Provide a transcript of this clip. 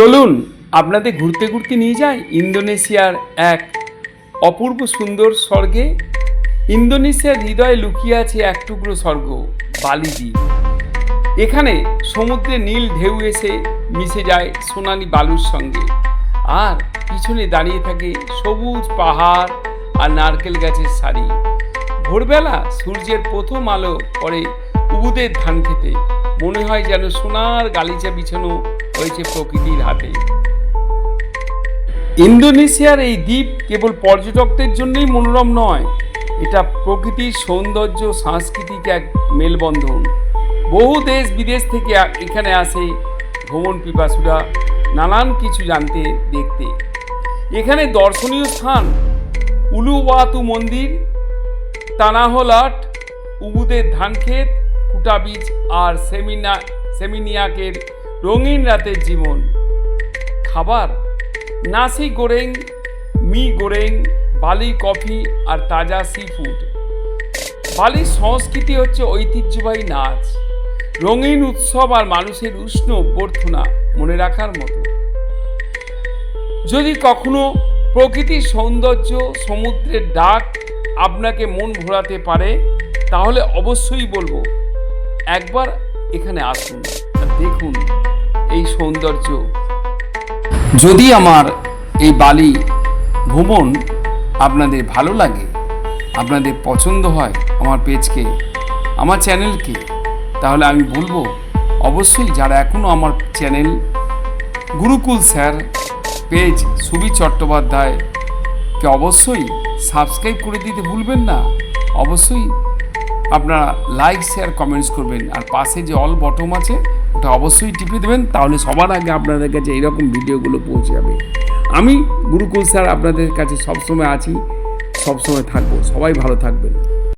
চলুন আপনাদের ঘুরতে ঘুরতে নিয়ে যাই ইন্দোনেশিয়ার এক অপূর্ব সুন্দর স্বর্গে। ইন্দোনেশিয়ার হৃদয়ে লুকিয়ে আছে এক টুকরো স্বর্গ বালি দ্বীপ এখানে সমুদ্রে নীল ঢেউ এসে মিশে যায় সোনালি বালুর সঙ্গে। আর পিছনে দাঁড়িয়ে থাকে সবুজ পাহাড় আর নারকেল গাছের সারি। ভোরবেলা সূর্যের প্রথম আলো পড়ে উবুদের ধান খেতে। মনে হয় যেন সোনার গালিচা বিছানো হয়েছে প্রকৃতির হাতে। ইন্দোনেশিয়ার এই দ্বীপ কেবল পর্যটকদের জন্যই মনোরম নয়, এটা প্রকৃতির সৌন্দর্য, সাংস্কৃতিক এক মেলবন্ধন। বহু দেশ বিদেশ থেকে এখানে আসে ভ্রমণ পিপাসুরা নানান কিছু জানতে, দেখতে। এখানে দর্শনীয় স্থান উলুওয়াতু মন্দির, তানাহলাট, উবুদের ধানক্ষেত, কুটা বীচ আর সেমিনা, সেমিনিয়াকের রঙিন রাতের জীবন। খাবার? নাসি গোরেং মি গোরেং বালি কফি আর তাজা সি ফুড। বালির সংস্কৃতি হচ্ছে ঐতিহ্যবাহী নাচ। রঙিন উৎসব আর মানুষের উষ্ণ অভ্যর্থনা মনে রাখার মতো। যদি কখনো প্রকৃতির সৌন্দর্য সমুদ্রের ডাক আপনাকে মন ভোলাতে পারে, তাহলে অবশ্যই বলব, একবার এখানে আসুন দেখুন। এই সৌন্দর্য। যদি আমার এই বালি ভ্রমণ আপনাদের ভালো লাগে, আপনাদের পছন্দ হয় আমার পেজকে, আমার চ্যানেলকে, তাহলে আমি বলব, অবশ্যই যারা এখনও আমার চ্যানেল গুরুকুল স্যার পেজ সুবি চট্টোপাধ্যায়কে অবশ্যই সাবস্ক্রাইব করে দিতে ভুলবেন না। অবশ্যই আপনারা লাইক শেয়ার কমেন্টস করবেন। আর পাশে যে অল বটম আছে, ওটা অবশ্যই টিপে দেবেন, তাহলে সবার আগে আপনাদের কাছে এইরকম ভিডিওগুলো পৌঁছে যাবে। আমি গুরুকুল স্যার আপনাদের কাছে সবসময় আছি, সবসময় থাকব। সবাই ভালো থাকবেন।